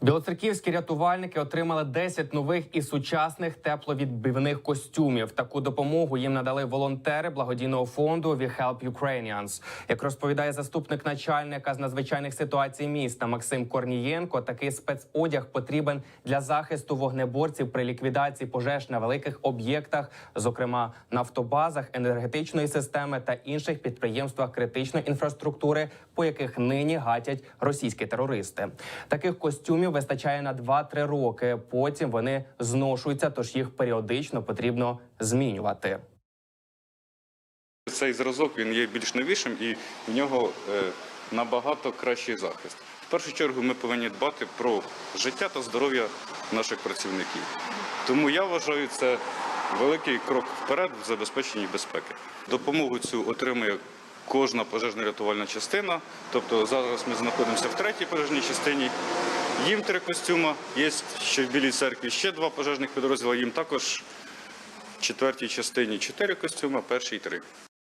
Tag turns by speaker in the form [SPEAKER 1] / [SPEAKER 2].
[SPEAKER 1] Білоцерківські рятувальники отримали 10 нових і сучасних тепловідбивних костюмів. Таку допомогу їм надали волонтери благодійного фонду We Help Ukrainians. Як розповідає заступник начальника з надзвичайних ситуацій міста Максим Корнієнко, такий спецодяг потрібен для захисту вогнеборців при ліквідації пожеж на великих об'єктах, зокрема нафтобазах, енергетичної системи та інших підприємствах критичної інфраструктури, по яких нині гатять російські терористи. Таких костюмів вистачає на 2-3 роки. Потім вони зношуються, тож їх періодично потрібно змінювати.
[SPEAKER 2] Цей зразок він є більш новішим і в нього е, набагато кращий захист. В першу чергу ми повинні дбати про життя та здоров'я наших працівників. Тому я вважаю це великий крок вперед в забезпеченні безпеки. Допомогу цю отримує кожна пожежна рятувальна частина. Тобто зараз ми знаходимося в третій пожежній частині. Їм три костюма. Є ще в Білій церкві ще два пожежних підрозділи. Їм також в четвертій частині чотири костюма, першій три.